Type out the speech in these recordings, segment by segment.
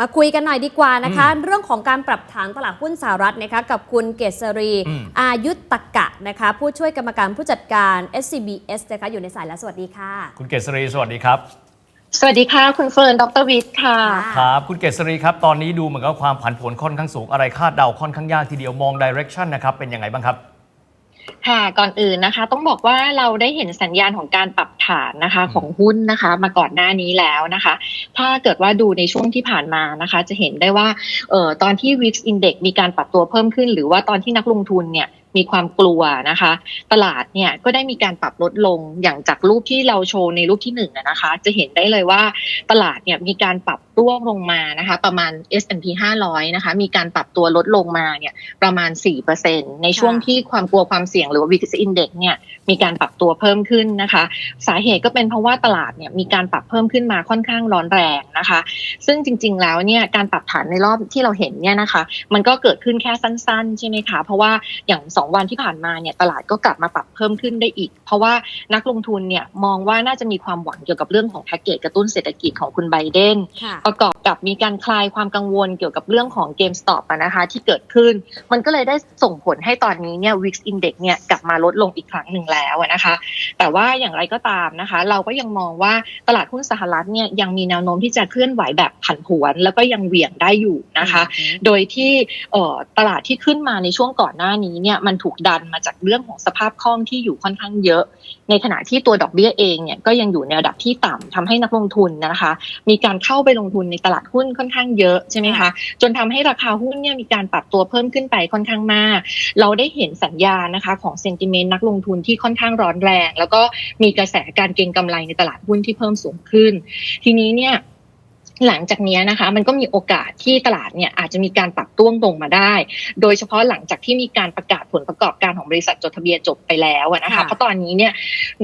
มาคุยกันหน่อยดีกว่านะคะ เรื่องของการปรับฐานตลาดหุ้นสหรัฐนะคะกับคุณเกษรีอืมอายุตตกะนะคะผู้ช่วยกรรมการผู้จัดการ SCBS นะคะอยู่ในสายแล้วสวัสดีค่ะ คุณเกษรีสวัสดีครับ สวัสดีค่ะ คุณเฟิร์นดรวิทย์ค่ะค่ะครับคุณเกษรีครับ ตอนนี้ดูเหมือนกับความผันผวนค่อนข้างสูงอะไรคาดเดาค่อนข้างยากทีเดียวมองดิเรกชันนะครับเป็นยังไงบ้างครับ ค่ะก่อนอื่นนะคะ ต้องบอกว่าเราได้เห็นสัญญาณของการปรับฐานนะคะอืมของหุ้นนะคะ มาก่อนหน้านี้แล้วนะคะ ถ้าเกิดว่าดูในช่วงที่ผ่านมานะคะ จะเห็นได้ว่าเอ่อตอนที่ VIX Index มีการปรับตัวเพิ่มขึ้น หรือว่าตอนที่นักลงทุนเนี่ย มีความกลัวนะคะ ตลาดเนี่ยก็ได้มีการปรับลดลงอย่างจากรูปที่เราโชว์ในรูปที่หนึ่งนะคะ จะเห็นได้เลยว่าตลาดเนี่ยมีการปรับตัวลงมานะคะ ประมาณ S&P 500 นะคะ มีการปรับตัวลดลงมาเนี่ยประมาณ 4%ในช่วงที่ความกลัวความเสี่ยงหรือว่า VIX Index เนี่ยมีการปรับตัวเพิ่มขึ้นนะคะ สาเหตุก็เป็นเพราะว่าตลาดเนี่ยมีการปรับเพิ่มขึ้นมาค่อนข้างร้อนแรงนะคะ ซึ่งจริง ๆ แล้วเนี่ยการปรับฐานในรอบที่เราเห็นเนี่ยนะคะ มันก็เกิดขึ้นแค่สั้น ๆ ใช่ไหมคะ เพราะว่าอย่าง2วันที่ผ่านมาเนี่ยตลาดก็กลับมาปรับเพิ่มขึ้นได้อีก เพราะว่านักลงทุนเนี่ยมองว่าน่าจะมีความหวังเกี่ยวกับเรื่องของแพ็กเกจกระตุ้นเศรษฐกิจของคุณไบเดนค่ะประกอบกับมีการคลายความกังวลเกี่ยวกับเรื่องของ GameStop อะนะคะที่เกิดขึ้น มันก็เลยได้ส่งผลให้ตอนนี้เนี่ย Wix Index เนี่ยกลับมาลดลงอีกครั้งหนึ่งแล้วอะนะคะ แต่ว่าอย่างไรก็ตามนะคะ เราก็ยังมองว่าตลาดหุ้นสหรัฐเนี่ยยังมีแนวโน้มที่จะเคลื่อนไหวแบบผันผวน แล้วก็ยังเหวี่ยงได้อยู่นะคะ โดยที่เอ่อตลาดที่ขึ้นมาในช่วงก่อนหน้านี้เนี่ยมันถูกดันมาจากเรื่องของสภาพคล่องที่อยู่ค่อนข้างเยอะ ในขณะที่ตัวดอกเบี้ยเองเนี่ยก็ยังอยู่ในระดับที่ต่ำทำให้นักลงทุนนะคะ มีการเข้าไปลงทุนในตลาดหุ้นค่อนข้างเยอะใช่ไหมคะจนทำให้ราคาหุ้นเนี่ยมีการปรับตัวเพิ่มขึ้นไปค่อนข้างมาก เราได้เห็นสัญญาณนะคะของเซนติเมนต์นักลงทุนที่ค่อนข้างร้อนแรง แล้วก็มีกระแสการเก็งกำไรในตลาดหุ้นที่เพิ่มสูงขึ้น ทีนี้เนี่ย หลังจากเนี้ยนะคะ มันก็มีโอกาสที่ตลาดเนี่ยอาจจะมีการปรับต้วงลงมาได้ โดยเฉพาะหลังจากที่มีการประกาศผลประกอบการของบริษัทจดทะเบียนจบไปแล้วอะนะคะค่ะเพราะตอนนี้เนี่ย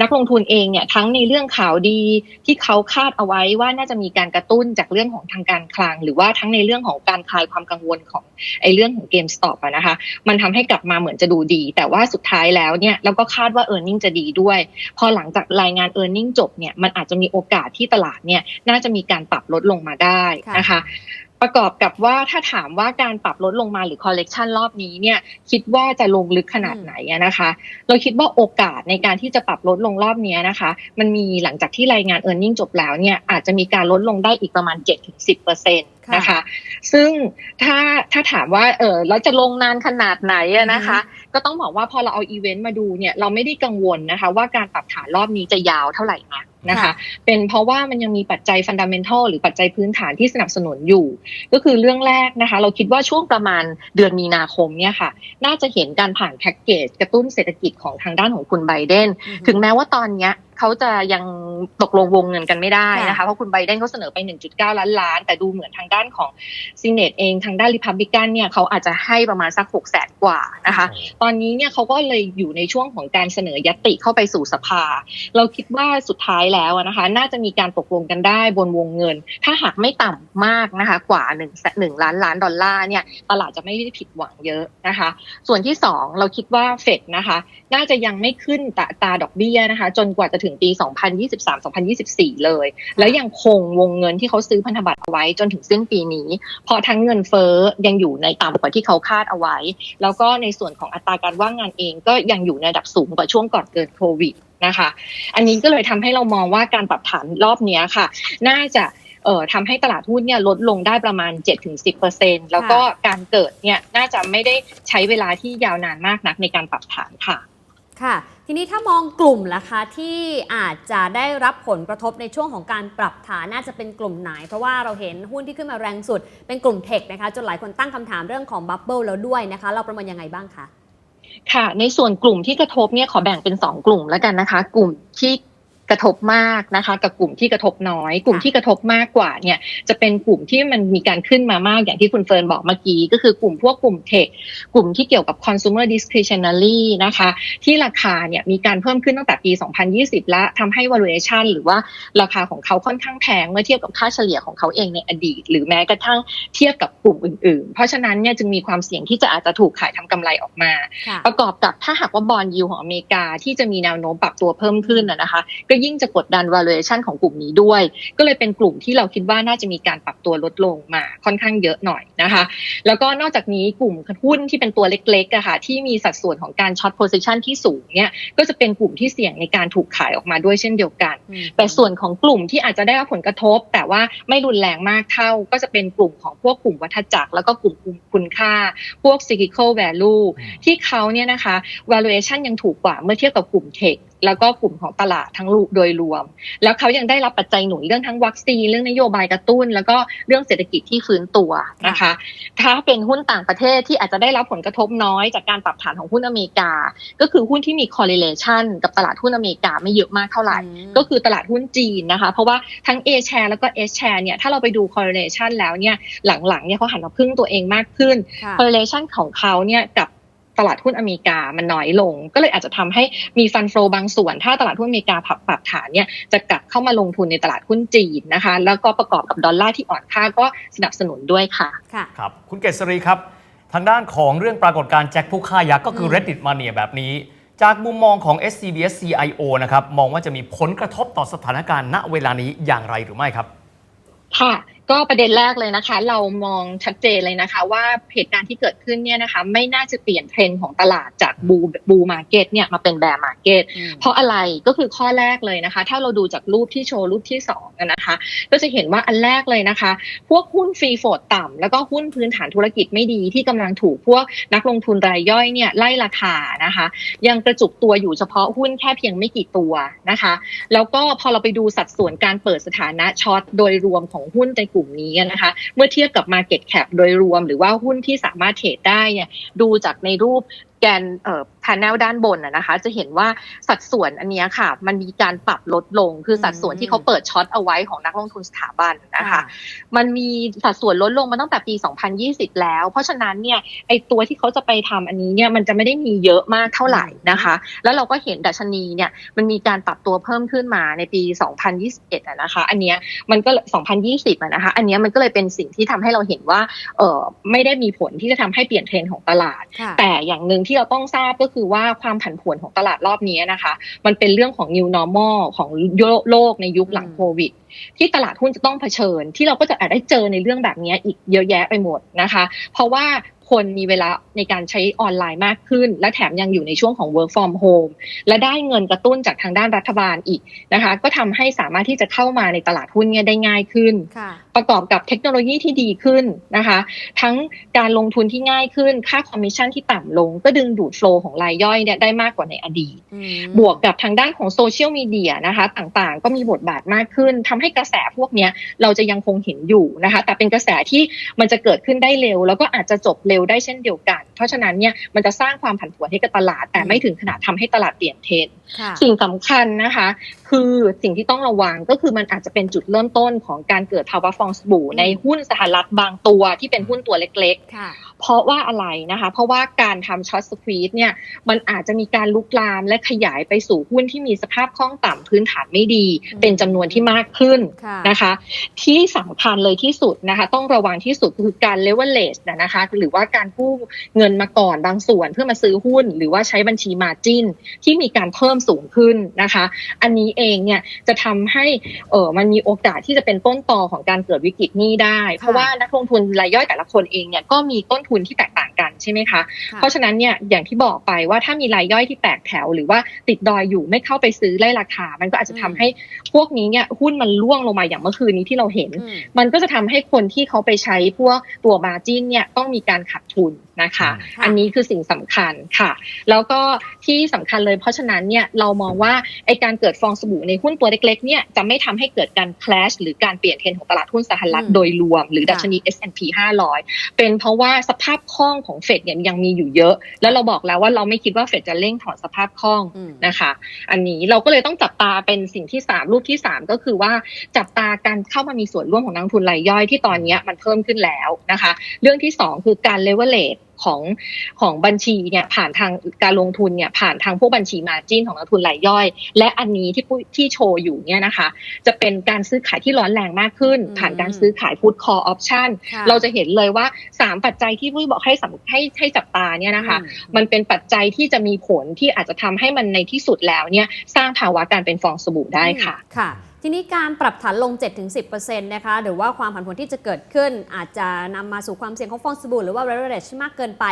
นักลงทุนเองเนี่ยทั้งในเรื่องข่าวดีที่เขาคาดเอาไว้ว่าน่าจะมีการกระตุ้นจากเรื่องของทางการคลัง หรือว่าทั้งในเรื่องของการคลายความกังวลของไอ้เรื่องของเกมสต็อปอะนะคะ มันทำให้กลับมาเหมือนจะดูดี แต่ว่าสุดท้ายแล้วเนี่ยเราก็คาดว่า e a r n i n g จะดีด้วย พอหลังจากรายงาน e a r n i n g จบเนี่ยมันอาจจะมีโอกาสที่ตลาดเนี่ยน่าจะมีการปรับลดลงมาได้นะคะ ประกอบกับว่าถ้าถามว่าการปรับลดลงมาหรือ correction รอบนี้เนี่ยคิดว่าจะลงลึกขนาดไหนอะนะคะ เราคิดว่าโอกาสในการที่จะปรับลดลงรอบนี้นะคะ มันมีหลังจากที่รายงาน e a r n i n g จบแล้วเนี่ยอาจจะมีการลดลงได้อีกประมาณ 7-10%นะคะ ซึ่งถ้าถ้าถามว่าเออแล้วจะลงนานขนาดไหนอะนะคะก็ต้องบอกว่าพอเราเอาอีเวนต์มาดูเนี่ยเราไม่ได้กังวลนะคะ ว่าการปรับฐานรอบนี้จะยาวเท่าไหร่นะนะคะค่ะเป็นเพราะว่ามันยังมีปัจจัยฟันดัมเ n ทัลหรือปัจจัยพื้นฐานที่สนับสนุนอยู่ ก็คือเรื่องแรกนะคะ เราคิดว่าช่วงประมาณเดือนมีนาคมเนี่ยค่ะ น่าจะเห็นการผ่านแพ็กเกจกระตุ้นเศรษฐกิจของทางด้านของคุณไบเดนอือฮึถึงแม้ว่าตอนเนี้ย เขาจะยังตกลงวงเงินกันไม่ได้นะคะค่ะเพราะคุณไบเดนเขาเสนอไป 1.9 ล้านล้าน แต่ดูเหมือนทางด้านของซีเนตเองทางด้านริพับลิกันเนี่ยเขาอาจจะให้ประมาณสัก6แสนกว่านะคะ ตอนนี้เนี่ยเขาก็เลยอยู่ในช่วงของการเสนอยติเข้าไปสู่สภา เราคิดว่าสุดท้ายแล้วอะนะคะ น่าจะมีการตกลงกันได้บนวงเงิน ถ้าหากไม่ต่ำมากนะคะ กว่า1นึ่งหนึ่งล้านล้านดอลลาร์เนี่ยตลาดจะไม่ได้ผิดหวังเยอะนะคะ ส่วนที่สองเราคิดว่าเฟดนะคะ น่าจะยังไม่ขึ้นตาตาดอกเบี้ยนะคะ จนกว่าจะถึงปี 2023-2024 เลย แล้วยังคงวงเงินที่เขาซื้อพันธบัตรเอาไว้จนถึงสิ้นปีนี้พอทั้งเงินเฟ้อยังอยู่ในต่ำกว่าที่เขาคาดเอาไว้ แล้วก็ในส่วนของอัตราการว่างงานเองก็ยังอยู่ในระดับสูงกว่าช่วงก่อนเกิดโควิดนะคะ อันนี้ก็เลยทำให้เรามองว่าการปรับฐานรอบเนี้ยค่ะ น่าจะเอ่อทำให้ตลาดหุ้นเนี่ยลดลงได้ประมาณ 7-10%แล้วก็การเกิดเนี่ยน่าจะไม่ได้ใช้เวลาที่ยาวนานมากนักในการปรับฐานค่ะ ค่ะ ทีนี้ถ้ามองกลุ่มล่ะคะที่อาจจะได้รับผลกระทบในช่วงของการปรับฐานน่าจะเป็นกลุ่มไหน เพราะว่าเราเห็นหุ้นที่ขึ้นมาแรงสุด เป็นกลุ่มเทคนะคะจนหลายคนตั้งคำถามเรื่องของบับเบิลแล้วด้วยนะคะ เราประเมินยังไงบ้างคะค่ะ ในส่วนกลุ่มที่กระทบเนี่ยขอแบ่งเป็น 2 กลุ่มแล้วกันนะคะ กลุ่มที่ กระทบมากนะคะ กับกลุ่มที่กระทบน้อย กลุ่มที่กระทบมากกว่าเนี่ยจะเป็นกลุ่มที่มันมีการขึ้นมามากอย่างที่คุณเฟิร์นบอกเมื่อกี้ก็คือกลุ่มพวกกลุ่มเทคกลุ่มที่เกี่ยวกับ consumer discretionary นะคะ ที่ราคาเนี่ยมีการเพิ่มขึ้นตั้งแต่ปี 2020 แล้วทำให้ valuation หรือว่าราคาของเขาค่อนข้างแพงเมื่อเทียบกับค่าเฉลี่ยของเขาเองในอดีต หรือแม้กระทั่งเทียบกับกลุ่มอื่นๆ เพราะฉะนั้นเนี่ยจึงมีความเสี่ยงที่จะอาจจะถูกขายทำกำไรออกมาค่ะประกอบกับถ้าหากว่าบอลยูของอเมริกาที่จะมีแนวโน้มปรับตัวเพิ่มขึ้นนะนะคะก็ยิ่งจะกดดัน valuation ของกลุ่มนี้ด้วย ก็เลยเป็นกลุ่มที่เราคิดว่าน่าจะมีการปรับตัวลดลงมาค่อนข้างเยอะหน่อยนะคะ แล้วก็นอกจากนี้กลุ่มหุ้นที่เป็นตัวเล็กๆอะค่ะที่มีสัดส่วนของการช็อตโพซิชันที่สูงเนี่ยก็จะเป็นกลุ่มที่เสี่ยงในการถูกขายออกมาด้วยเช่นเดียวกันอืมแต่ส่วนของกลุ่มที่อาจจะได้รับผลกระทบ แต่ว่าไม่รุนแรงมากเท่า ก็จะเป็นกลุ่มของพวกกลุ่มวัฏจักร แล้วก็กลุ่มคุณค่า พวก cyclical value อืมที่เขาเนี่ยนะคะ valuation ยังถูกกว่าเมื่อเทียบกับกลุ่มเทค แล้วก็กลุ่มของตลาดทั้งโดยรวม แล้วเขายังได้รับปัจจัยหนุนเรื่องทั้งวัคซีนเรื่องนโยบายกระตุ้น แล้วก็เรื่องเศรษฐกิจที่ฟื้นตัวนะคะ ถ้าเป็นหุ้นต่างประเทศที่อาจจะได้รับผลกระทบน้อยจากการปรับฐานของหุ้นอเมริกา ก็คือหุ้นที่มี correlation กับตลาดหุ้นอเมริกาไม่เยอะมากเท่าไหร่อืมก็คือตลาดหุ้นจีนนะคะ เพราะว่าทั้ง A share แล้วก็ S share เนี่ยถ้าเราไปดู correlation แล้วเนี่ยหลังๆเนี่ยเขาหันมาพึ่งตัวเองมากขึ้นค่ะ correlation ของเขาเนี่ยกับ ตลาดหุ้นอเมริกามันน้อยลง ก็เลยอาจจะทำให้มีฟันโฟบางส่วน ถ้าตลาดหุ้นอเมริกาปรับปรับฐานเนี่ยจะกลับเข้ามาลงทุนในตลาดหุ้นจีนนะคะ แล้วก็ประกอบกับดอลลาร์ที่อ่อนค่าก็สนับสนุนด้วยค่ะค่ะครับคุณเกษรีครับ ทางด้านของเรื่องปรากฏการณ์แจ็คผู้ฆ่ายักษ์ก็คืออืม Reddit Mania แบบนี้ จากมุมมองของ SCBS CIO นะครับมองว่าจะมีผลกระทบต่อสถานการณ์ณเวลานี้อย่างไรหรือไม่ครับค่ะ ก็ประเด็นแรกเลยนะคะ เรามองชัดเจนเลยนะคะ ว่าเหตุการณ์ที่เกิดขึ้นเนี่ยนะคะ ไม่น่าจะเปลี่ยนเทรนด์ของตลาดจากบูบูมาเก็ตเนี่ยมาเป็นแบร์มาเก็ตอืมเพราะอะไรก็คือข้อแรกเลยนะคะ ถ้าเราดูจากรูปที่โชว์รูปที่สองอะนะคะ ก็จะเห็นว่าอันแรกเลยนะคะ พวกหุ้นฟรีโฟดต่ำแล้วก็หุ้นพื้นฐานธุรกิจไม่ดีที่กำลังถูกพวกนักลงทุนรายย่อยเนี่ยไล่ราคานะคะ ยังกระจุกตัวอยู่เฉพาะหุ้นแค่เพียงไม่กี่ตัวนะคะ แล้วก็พอเราไปดูสัดส่วนการเปิดสถานะช็อตโดยรวมของหุ้นในกลุ่มลุ่มนี้นะคะ เมื่อเทียบกับ Market Cap โดยรวมหรือว่าหุ้นที่สามารถเทรดได้เนี่ยดูจากในรูป แกนเอ่อ panel ด้านบนนะนะคะ จะเห็นว่าสัดส่วนอันเนี้ยค่ะ มันมีการปรับลดลง คือสัดส่วนที่เขาเปิดช็อตเอาไว้ของนักลงทุนสถาบันนะคะ มันมีสัดส่วนลดลงมาตั้งแต่ปี 2020 แล้ว เพราะฉะนั้นเนี่ยไอตัวที่เขาจะไปทำอันนี้เนี่ยมันจะไม่ได้มีเยอะมากเท่าไหร่นะคะ แล้วเราก็เห็นดัชนีเนี่ยมันมีการปรับตัวเพิ่มขึ้นมาในปี 2021อะนะคะ อันเนี้ยมันก็ 2020อะนะคะ อันเนี้ยมันก็เลยเป็นสิ่งที่ทำให้เราเห็นว่าเออไม่ได้มีผลที่จะทำให้เปลี่ยนเทรนด์ของตลาดค่ะแต่อย่างหนึ่งที่เราต้องทราบก็คือว่าความผันผวนของตลาดรอบนี้นะคะ มันเป็นเรื่องของ new normal ของโลกในยุคหลังอืมโควิดที่ตลาดหุ้นจะต้องเผชิญ ที่เราก็จะอาจได้เจอในเรื่องแบบนี้อีกเยอะแยะไปหมดนะคะ เพราะว่าคนมีเวลาในการใช้ออนไลน์มากขึ้น และแถมยังอยู่ในช่วงของ work from home และได้เงินกระตุ้นจากทางด้านรัฐบาลอีกนะคะ ก็ทำให้สามารถที่จะเข้ามาในตลาดหุ้นเนี่ยได้ง่ายขึ้นค่ะประกอบกับเทคโนโลยีที่ดีขึ้นนะคะ ทั้งการลงทุนที่ง่ายขึ้น ค่าคอมมิชชั่นที่ต่ำลง ก็ดึงดูดโฟลของรายย่อยเนี่ยได้มากกว่าในอดีตอืมบวกกับทางด้านของโซเชียลมีเดียนะคะต่างๆ ก็มีบทบาทมากขึ้นทำให้กระแสพวกเนี้ยเราจะยังคงเห็นอยู่นะคะ แต่เป็นกระแสที่มันจะเกิดขึ้นได้เร็ว แล้วก็อาจจะจบเร็วได้เช่นเดียวกัน เพราะฉะนั้นเนี่ยมันจะสร้างความผันผวนให้กับตลาด แต่ไม่ถึงขนาดทำให้ตลาดเปลี่ยนเทรนด์ค่ะสิ่งสำคัญนะคะ คือสิ่งที่ต้องระวังก็คือมันอาจจะเป็นจุดเริ่มต้นของการเกิดภาวะฟองสบู่อืมในหุ้นสหรัฐบางตัวที่เป็นหุ้นตัวเล็กค่ะๆ เพราะว่าอะไรนะคะ เพราะว่าการทำช็อตสควีตเนี่ยมันอาจจะมีการลุกลามและขยายไปสู่หุ้นที่มีสภาพคล่องต่ำพื้นฐานไม่ดีอืมเป็นจำนวนที่มากขึ้นค่ะนะคะ ที่สำคัญเลยที่สุดนะคะ ต้องระวังที่สุดคือการเลเวลเลชนะคะ หรือว่าการกู้เงินมาก่อนบางส่วนเพื่อมาซื้อหุ้น หรือว่าใช้บัญชีมาจินที่มีการเพิ่มสูงขึ้นนะคะ อันนี้เองเนี่ยจะทำให้เออมันมีโอกาสที่จะเป็นต้นตอของการเกิดวิกฤตหนี้ได้ เพราะว่านักลงทุนรายย่อยแต่ละคนเองเนี่ยก็มีต้นทุนที่แตกต่างกันใช่ไหมคะค่ะเพราะฉะนั้นเนี่ยอย่างที่บอกไปว่าถ้ามีรายย่อยที่แตกแถว หรือว่าติดดอยอยู่ไม่เข้าไปซื้อไล่ราคา มันก็อาจจะทำอืมให้พวกนี้เนี่ยหุ้นมันร่วงลงมาอย่างเมื่อคืนนี้ที่เราเห็นอืมมันก็จะทำให้คนที่เขาไปใช้พวกตัวมาจินเนี่ยต้องมีการขาดทุน นะคะค่ะอันนี้คือสิ่งสำคัญค่ะ แล้วก็ที่สำคัญเลยเพราะฉะนั้นเนี่ยเรามองว่าไอการเกิดฟองสบู่ในหุ้นตัวเล็กๆเนี่ยจะไม่ทำให้เกิดการ clash หรือการเปลี่ยนเทรนด์ของตลาดหุ้นสหรัฐอืมโดยรวม หรือค่ะดัชนี S&P 500 เป็นเพราะว่าสภาพคล่องของเฟดเนี่ยยังมีอยู่เยอะ แล้วเราบอกแล้วว่าเราไม่คิดว่าเฟดจะเร่งถอนสภาพคล่องอืมนะคะ อันนี้เราก็เลยต้องจับตาเป็นสิ่งที่ 3 รูปที่ 3 ก็คือว่าจับตาการเข้ามามีส่วนร่วมของนักลงทุนรายย่อยที่ตอนเนี้ยมันเพิ่มขึ้นแล้วนะคะ เรื่องที่ 2 คือการเลเวลเลต ของของบัญชีเนี่ยผ่านทางการลงทุนเนี่ยผ่านทางพวกบัญชีมาจินของนักทุนรายย่อย และอันนี้ที่ปุ้ยที่โชว์อยู่เนี่ยนะคะ จะเป็นการซื้อขายที่ร้อนแรงมากขึ้นอืมผ่านการซื้อขาย put call option ค่ะเราจะเห็นเลยว่า 3 ปัจจัยที่ปุ้ยบอกให้สำให้ให้จับตาเนี่ยนะคะอืมมันเป็นปัจจัยที่จะมีผลที่อาจจะทำให้มันในที่สุดแล้วเนี่ยสร้างภาวะการเป็นฟองสบู่ได้ค่ะค่ะ ทีนี้การปรับฐานลง 7-10%นะคะหรือว่าความผันผวนที่จะเกิดขึ้น อาจจะนำมาสู่ความเสี่ยงของฟองสบู่หรือว่า leverage มากเกินไป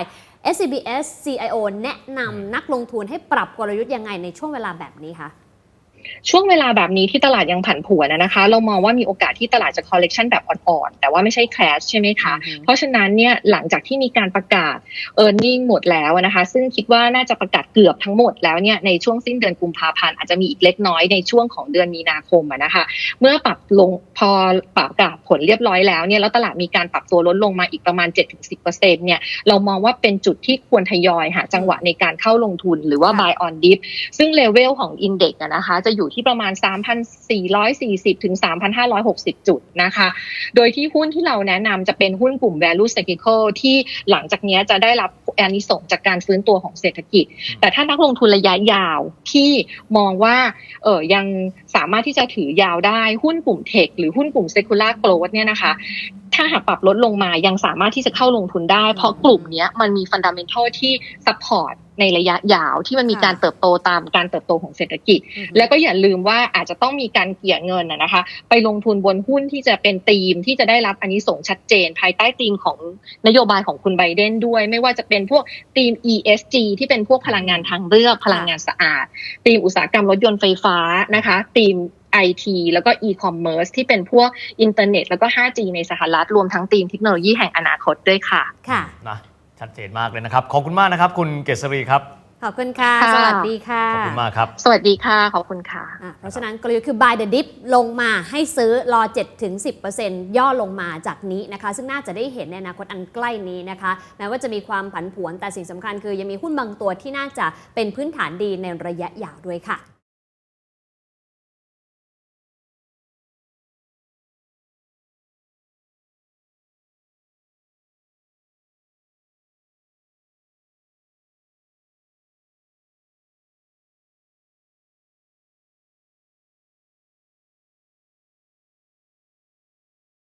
SCBS CIO แนะนำนักลงทุนให้ปรับกลยุทธ์ยังไงในช่วงเวลาแบบนี้คะ ช่วงเวลาแบบนี้ที่ตลาดยังผันผวนนะนะคะ เรามองว่ามีโอกาสที่ตลาดจะ collection แบบอ่อนๆ แต่ว่าไม่ใช่ crash ใช่ไหมคะอือฮึเพราะฉะนั้นเนี่ยหลังจากที่มีการประกาศ e a r n i n g หมดแล้วนะคะ ซึ่งคิดว่าน่าจะประกาศเกือบทั้งหมดแล้วเนี่ยในช่วงสิ้นเดือนกุมภาพันธ์อาจจะมีอีกเล็กน้อยในช่วงของเดือนมีนาคมอะนะคะ เมื่อปรับลงพอประกาศผลเรียบร้อยแล้วเนี่ยแล้วตลาดมีการปรับตัวลดลงมาอีกประมาณ 7-10%เนี่ยเรามองว่าเป็นจุดที่ควรทยอยหาจังหวะในการเข้าลงทุนหรือว่าค่ะ buy on dip ซึ่งเลเวลของ Index อะนะคะจะอยู่ที่ประมาณ 3,440 ถึง 3,560 จุดนะคะ โดยที่หุ้นที่เราแนะนำจะเป็นหุ้นกลุ่ม value cyclical ที่หลังจากนี้จะได้รับอานิสงจากการฟื้นตัวของเศรษฐกิจ แต่ถ้านักลงทุนระยะยาวที่มองว่าเออยังสามารถที่จะถือยาวได้หุ้นกลุ่มเทคหรือหุ้นกลุ่ม secular growth เนี่ยนะคะถ้าหากปรับลดลงมายังสามารถที่จะเข้าลงทุนได้ เพราะกลุ่มเนี้ยมันมีฟันดัมเ n นทัลที่ support ในระยะยาวที่มันมีค่ะการเติบโตตามการเติบโตของเศรษฐกิจอือฮึแล้วก็อย่าลืมว่าอาจจะต้องมีการเกลี่ยเงินนะนะคะ ไปลงทุนบนหุ้นที่จะเป็นธีมที่จะได้รับอันนี้ส่งส์ชัดเจน ภายใต้ธีมของนโยบายของคุณไบเดนด้วย ไม่ว่าจะเป็นพวกธีม ESG ที่เป็นพวกพลังงานทางเลือกพลังงานสะอาดธีมอุตสาหกรรมรถยนต์ไฟฟ้านะคะธีม IT แล้วก็ e-commerce ที่เป็นพวกอินเทอร์เน็ต แล้วก็ 5G ในสหรัฐรวมทั้งธีมเทคโนโลยีแห่งอนาคตด้วยค่ะ ค่ะนะชัดเจนมากเลยนะครับ ขอบคุณมากนะครับ คุณเกษรีครับขอบคุณค่ะค่ะสวัสดีค่ะ ขอบคุณมากครับ สวัสดีค่ะ ขอบคุณค่ะอะ เพราะฉะนั้นกลยุทธ์คือ buy the dip ลงมาให้ซื้อรอ 7-10%ย่อลงมาจากนี้นะคะ ซึ่งน่าจะได้เห็นในอนาคตอันใกล้นี้นะคะ แม้ว่าจะมีความผันผวนแต่สิ่งสำคัญคือยังมีหุ้นบางตัวที่น่าจะเป็นพื้นฐานดีในระยะยาวด้วยค่ะ